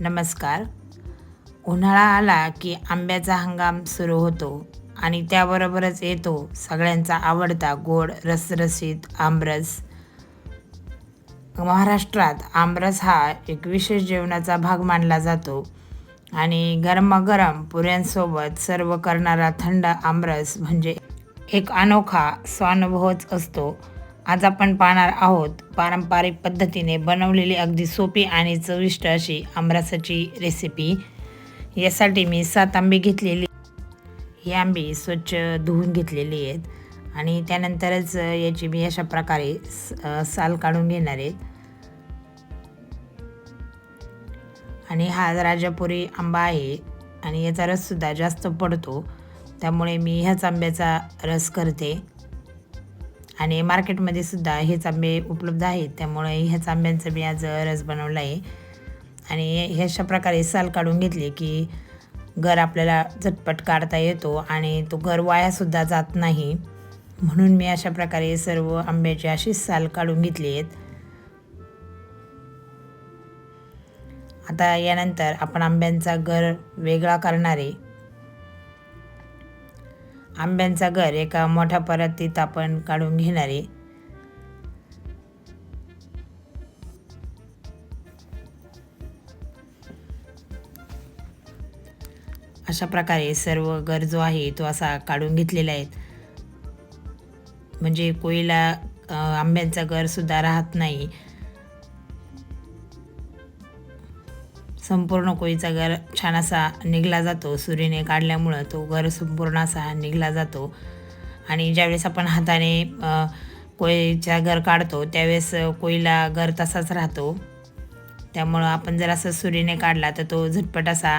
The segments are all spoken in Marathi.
नमस्कार. उन्हाळा आला की आंब्याचा हंगाम सुरू होतो आणि त्याबरोबरच येतो सगळ्यांचा आवडता गोड रसरशीत आमरस. महाराष्ट्रात आमरस हा एक विशेष जेवणाचा भाग मानला जातो आणि गरमागरम पुऱ्यांसोबत सर्व करणारा थंड आमरस म्हणजे एक अनोखा स्वानुभवच असतो. आज आपण पाहणार आहोत पारंपरिक पद्धतीने बनवलेली अगदी सोपी आणि चविष्ट अशी आमरसाची रेसिपी यासाठी मी सात आंबे घेतलेली. ही आंबे स्वच्छ धुवून घेतलेली आहेत आणि त्यानंतरच याची मी अशा प्रकारे स- साल काढून घेणार आहेत आणि हा राजापुरी आंबा आहे आणि याचा रससुद्धा जास्त पडतो. त्यामुळे मी ह्याच आंब्याचा रस करते. आणि मार्केटमध्ये सुद्धा हेच आंबे उपलब्ध आहेत. त्यामुळे ह्याच आंब्यांचं मी आज रस बनवला आहे. आणि हे अशा प्रकारे साल काढून घेतली की घर आपल्याला झटपट काढता येतो आणि तो घर वायासुद्धा जात नाही. म्हणून मी अशा प्रकारे सर्व आंब्याची अशी साल काढून घेतली आहेत. आता यानंतर आपण आंब्यांचा घर वेगळा करणारे आंब्यांचा घर एका मोठ्या परातीत आपण काढून घेणार आहे. अशा प्रकारे सर्व घर जो आहे तो असा काढून घेतलेला आहे. म्हणजे कोळीला आंब्यांचा घरसुद्धा राहत नाही. संपूर्ण कोळीचा घर छान असा निघला जातो. सुरीने काढल्यामुळं तो घर संपूर्ण असा निघला जातो. आणि ज्यावेळेस आपण हाताने कोळीचा घर काढतो त्यावेळेस कोळीला घर तसाच राहतो. त्यामुळं आपण जर असं सूर्यने काढला तर तो झटपट असा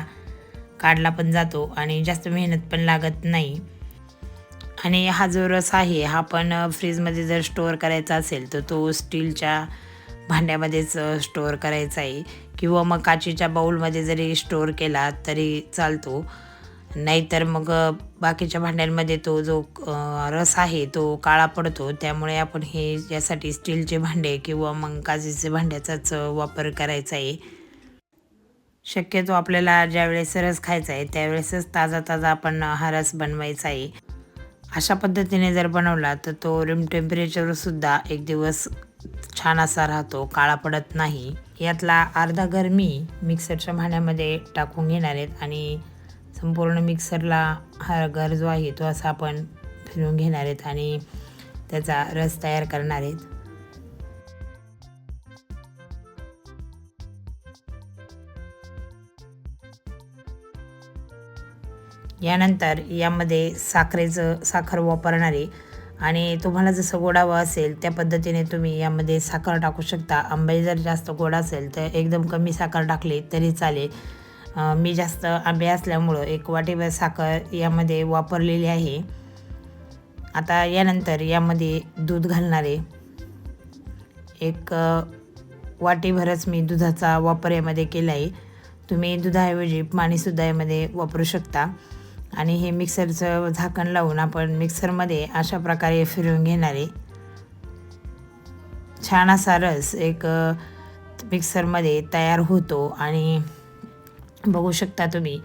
काढला पण जातो आणि जास्त मेहनत पण लागत नाही. आणि हा जो रस आहे हा पण फ्रीजमध्ये जर स्टोअर करायचा असेल तर तो स्टीलच्या भांड्यामध्येच स्टोअर करायचा आहे किंवा मग काचेच्या बाऊलमध्ये जरी स्टोअर केला तरी चालतो. नाहीतर मग बाकीच्या भांड्यांमध्ये तो जो रस आहे तो काळा पडतो. त्यामुळे आपण हे यासाठी स्टीलचे भांडे किंवा मग काचेचे भांड्याचाच वापर करायचा आहे शक्यतो आपल्याला ज्यावेळेस रस खायचा आहे त्यावेळेसच ताजा ताजा आपण हा रस बनवायचा आहे अशा पद्धतीने जर बनवला तर तो रूम टेम्परेचरसुद्धा एक दिवस छान असा राहतो काळा पडत नाही. यातला अर्धा घर मी मिक्सरच्या भांड्यामध्ये टाकून घेणार आहेत आणि संपूर्ण मिक्सरला हा घर जो आहे तो असा आपण फिरवून घेणार आहेत आणि त्याचा रस तयार करणार आहेत. यानंतर यामध्ये साखरेचं साखर वापरणारे आणि तुम्हाला जसं गोडावं असेल त्या पद्धतीने तुम्ही यामध्ये साखर टाकू शकता. आंबे जर जास्त गोड असेल तर एकदम कमी साखर टाकली तरी चालेल. मी जास्त आंबे असल्यामुळं एक वाटीभर साखर यामध्ये वापरलेली आहे. आता यानंतर यामध्ये दूध घालणारे एक वाटीभरच मी दुधाचा वापर यामध्ये केला आहे तुम्ही दुधाऐवजी पाणीसुद्धा यामध्ये वापरू शकता. आणि हे मिक्सरचं झाकण लावून आपण मिक्सरमध्ये अशा प्रकारे फिरवून घेणारे छान असा रस एक मिक्सरमध्ये तयार होतो आणि बघू शकता तुम्ही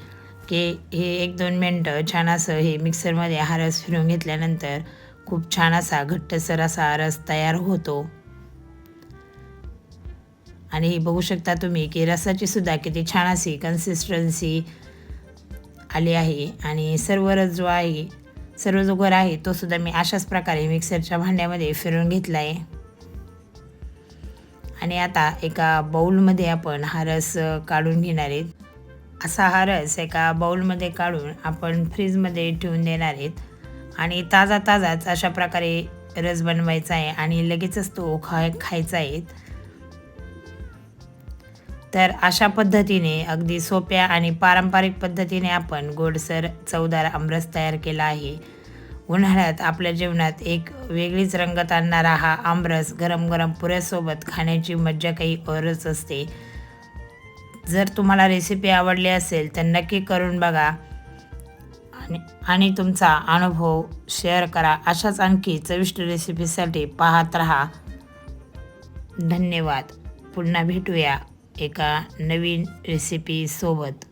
की हे एक दोन मिनटं छान असं हे मिक्सरमध्ये हा रस फिरवून घेतल्यानंतर खूप छान असा घट्टसर असा रस तयार होतो. आणि हे बघू शकता तुम्ही की रसाची सुद्धा किती छान अशी कन्सिस्टन्सी आली आहे आणि सर्व रस जो आहे सर्व जो घर आहे तो सुद्धा मी अशाच प्रकारे मिक्सरच्या भांड्यामध्ये फिरून घेतला आहे. आणि आता एका बाऊलमध्ये आपण हा रस काढून घेणार आहेत असा हा रस एका बाऊलमध्ये काढून आपण फ्रीजमध्ये ठेवून देणार आहेत. आणि ताजा ताजाच अशा प्रकारे रस बनवायचा आहे आणि लगेचच तो खा खायचा आहे. तर अशा पद्धतीने अगदी सोप्या आणि पारंपरिक पद्धतीने आपण गोडसर चवदार आमरस तयार केला आहे. उन्हाळ्यात आपल्या जेवणात एक वेगळीच रंगत आणणारा हा आमरस गरम गरम पुऱ्यासोबत खाण्याची मज्जा काही औरच असते. जर तुम्हाला रेसिपी आवडली असेल तर नक्की करून बघा. आणि आणि तुमचा अनुभव शेअर करा. अशाच आणखी चविष्ट रेसिपीसाठी पाहत राहा. धन्यवाद. पुन्हा भेटूया. एका नवीन रेसिपीसोबत